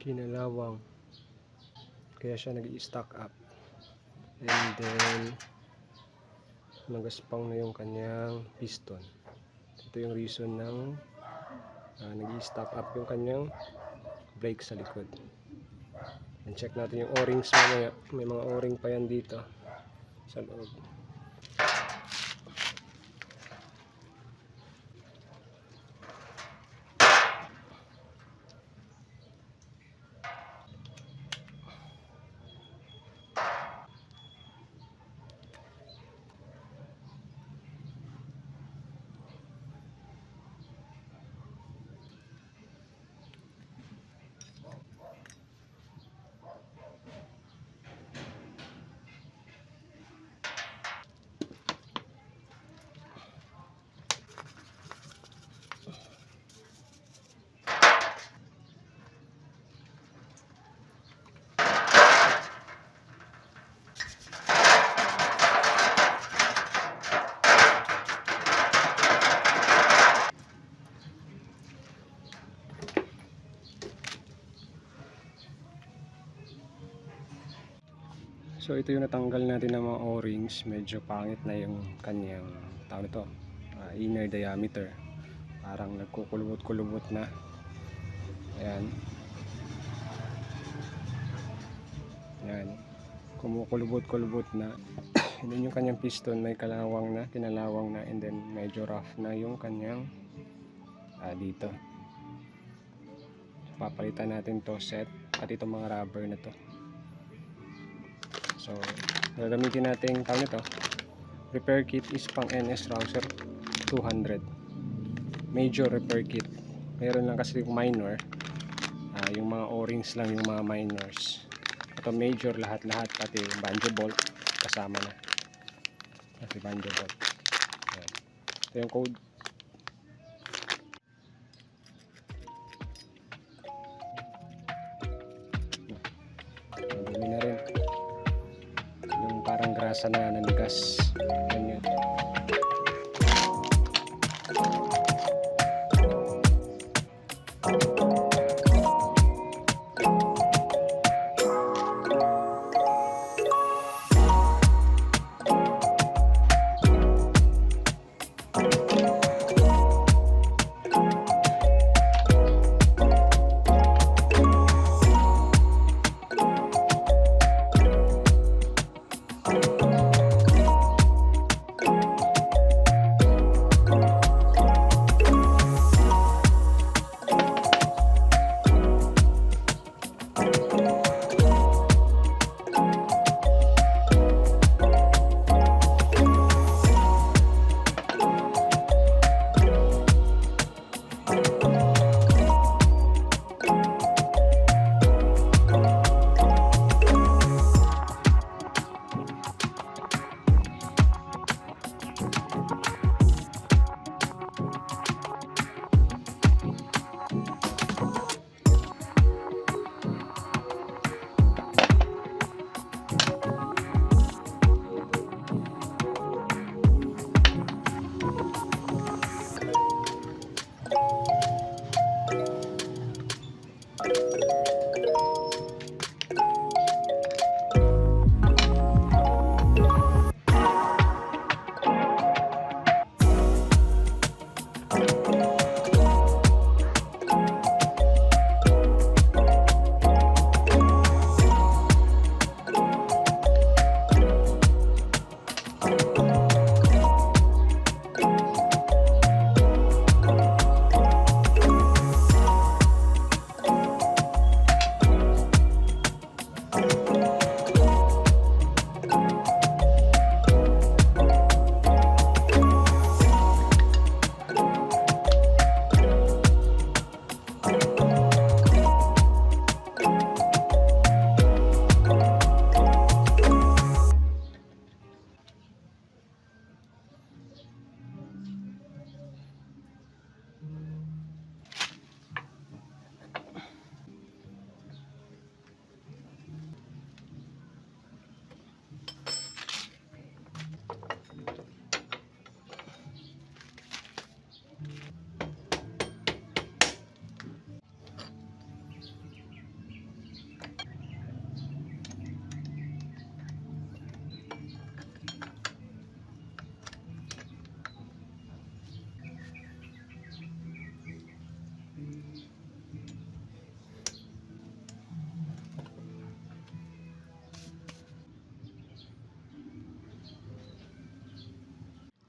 kinalawang. Kaya siya nag-i-stock up. And then nagaspang na yung kanyang piston. Ito yung reason ng uh, nag-i-stock up yung kanyang brake sa likod. And check natin yung o-rings mamaya. May mga o-ring pa yan dito sa loob So ito yung natanggal natin ng mga o-rings, medyo pangit na yung kanyang tawag nito, ah, inner diameter. Parang nagkukulubot-kulubot na. Ayan. Ayan. Kumukulubot-kulubot na. and then yung kanyang piston may kalawang na, kinalawang na and then medyo rough na yung kanyang ah, dito. Papalitan natin to set at itong mga rubber na to. So, gagamitin natin tawag nito. Repair kit is pang NS Rouser 200. Major repair kit. Meron lang kasi yung minor. Ah, yung mga O-rings lang yung mga minors. Ito major lahat-lahat pati yung banjo bolt kasama na. Pati banjo bolt. Ayan. Ito yung code. Grasa na nanigas yan yun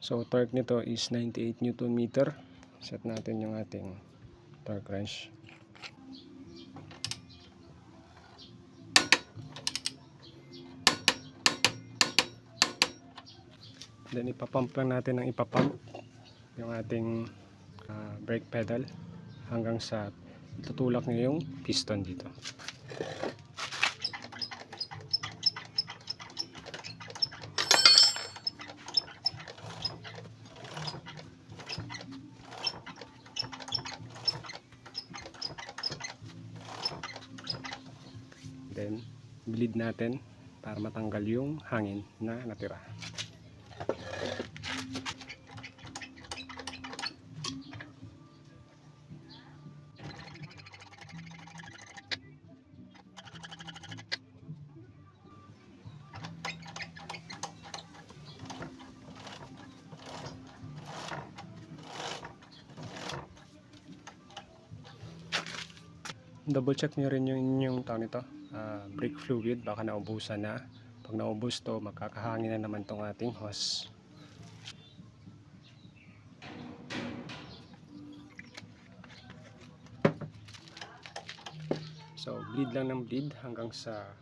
So torque nito is 98 Newton meter. Set natin yung ating torque wrench. Then ipapump lang natin ng ipapump yung ating ah, brake pedal hanggang sa tutulak niya yung piston dito. Then, bleed natin para matanggal yung hangin na natira. Double check nyo rin yung inyong tawag nito ah, brake fluid. Baka naubusan na. Pag naubos to magkakahangin na naman tong ating hose. So bleed lang ng bleed hanggang sa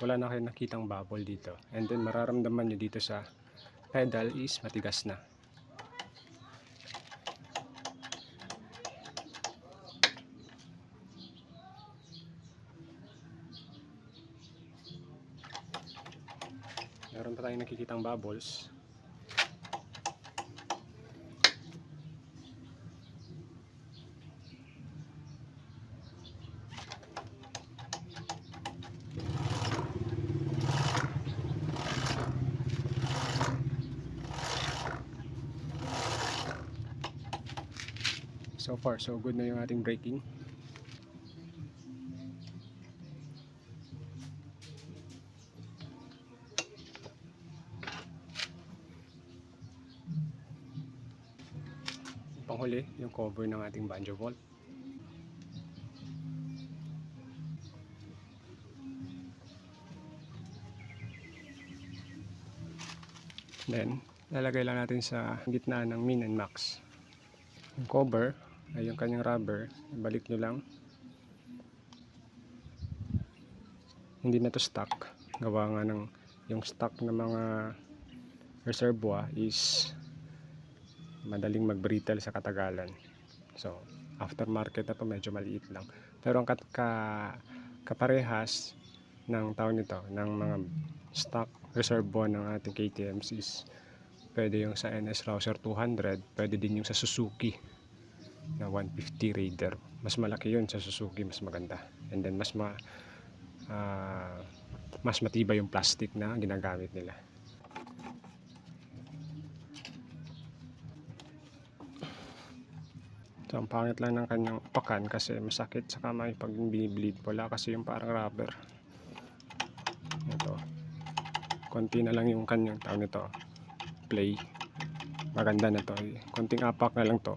wala na kayo nakitang bubble dito. And then mararamdaman nyo dito sa pedal is matigas na meron pa tayong nakikitang bubbles. So far so good na yung ating braking panghuli yung cover ng ating banjo vault. Then lalagay lang natin sa gitna ng min and max. Yung cover ay yung kanyang rubber ibalik nyo lang. Hindi na to stock gawa nga ng yung stock ng mga reservoir is madaling mag-brittle sa katagalan. So, aftermarket na to medyo maliit lang. Pero ang kat ka, kaparehas ng taon nito, ng mga stock reservoir ng ating KTMs is pwede yung sa NS Rouser 200, pwede din yung sa Suzuki na 150 Raider. Mas malaki yun sa Suzuki, mas maganda. And then mas ma ah, mas matibay yung plastic na ginagamit nila. So, ang pangit lang ng kanyang pakan kasi masakit sa kamay pag binibleed. Wala kasi yung parang rubber. Ito. Konti na lang yung kanyang tawag nito. Play. Maganda na to. Konting apak na lang to.